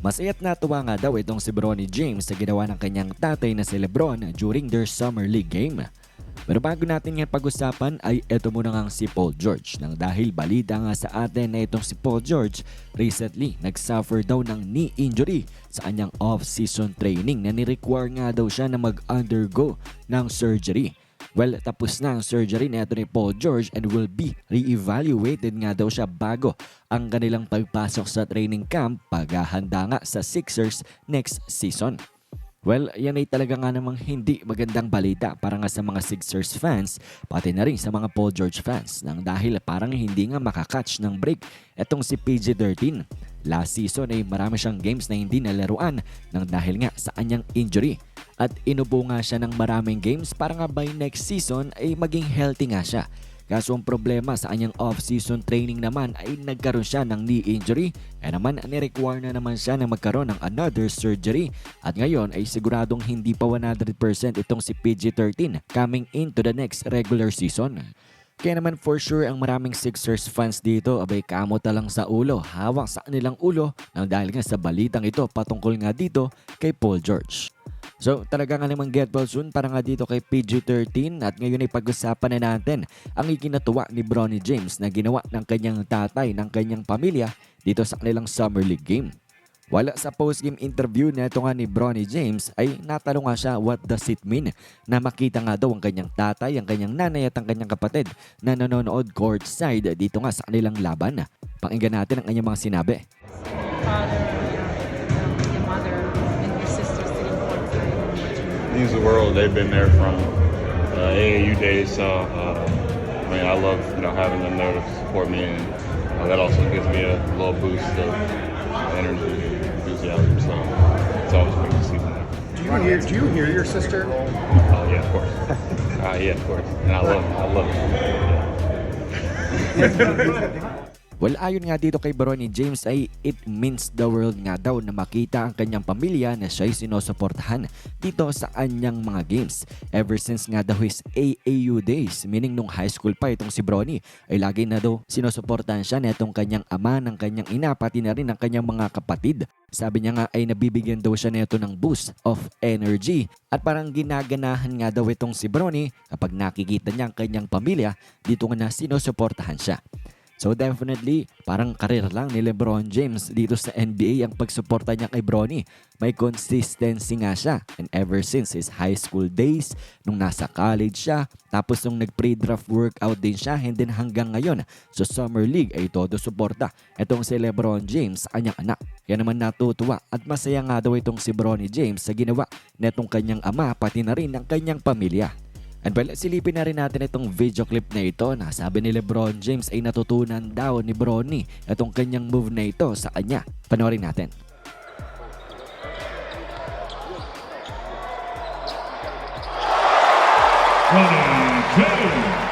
Masaya't natuwa nga daw itong si Bronny James sa ginawa ng kanyang tatay na si Lebron during their Summer League game. Pero bago natin yan pag-usapan ay eto muna nga si Paul George nang dahil balita nga sa atin na itong si Paul George recently nagsuffer daw ng knee injury sa kanyang off-season training na ni-require nga daw siya na mag-undergo ng surgery. Well, tapos na ang surgery ni Paul George and will be re-evaluated nga daw siya bago ang kanilang pagpasok sa training camp paghahanda nga sa Sixers next season. Well, yan ay talaga nga namang hindi magandang balita para nga sa mga Sixers fans pati na rin sa mga Paul George fans nang dahil parang hindi nga makakatch ng break etong si PG-13. Last season ay marami siyang games na hindi nalaruan nang dahil nga sa kanyang injury at inubo nga siya ng maraming games para nga by next season ay maging healthy nga siya. Kaso ang problema sa kanyang off-season training naman ay nagkaroon siya ng knee injury kaya naman ni-require na naman siya na magkaroon ng another surgery at ngayon ay siguradong hindi pa 100% itong si PG-13 coming into the next regular season. Kaya naman for sure ang maraming Sixers fans dito abay kamot na lang sa ulo, hawak sa kanilang ulo nang dahil nga sa balitang ito patungkol nga dito kay Paul George. So talaga nga namang get well soon para nga dito kay PG-13 at ngayon ay pag-usapan na natin ang ikinatuwa ni Bronny James na ginawa ng kanyang tatay ng kanyang pamilya dito sa kanilang Summer League game. Wala sa post-game interview na ito nga ni Bronny James ay natanong nga siya what does it mean na makita nga daw ang kanyang tatay, ang kanyang nanay at ang kanyang kapatid na nanonood courtside dito nga sa kanilang laban. Pakinggan natin ang kanyang mga sinabi. father, watching. means the world. They've been there from uh, AAU days, so uh, I mean, I love you know having them there to support me, and uh, that also gives me a little boost of energy, and enthusiasm. So it's always great to see them there. Do you hear? Do you hear your sister? Oh yeah, of course. uh, yeah, of course. And I love, I love it. Well, ayon nga dito kay Bronny James ay it means the world nga daw na makita ang kanyang pamilya na siya'y sinusuportahan dito sa kanyang mga games. Ever since nga daw his AAU days, meaning nung high school pa itong si Bronny, ay lagi na daw sinusuportahan siya netong kanyang ama, ng kanyang ina, pati na rin ng kanyang mga kapatid. Sabi niya nga ay nabibigyan daw siya neto ng boost of energy at parang ginaganahan nga daw itong si Bronny kapag nakikita niya ang kanyang pamilya dito nga na sinusuportahan siya. So definitely, parang karir lang ni Lebron James dito sa NBA ang pagsuporta niya kay Bronny. May consistency nga siya. And ever since his high school days, nung nasa college siya, tapos nung nag-pre-draft workout din siya, and then hanggang ngayon, sa Summer League ay todo suporta. Itong si Lebron James sa kanyang anak. Kaya naman natutuwa at masaya nga daw itong si Bronny James sa ginawa netong kanyang ama pati na rin ang kanyang pamilya. And well, silipin na rin natin itong video clip na ito na sabi ni Lebron James ay natutunan daw ni Bronny itong kanyang move na ito sa kanya. Panoorin natin. Bronny James.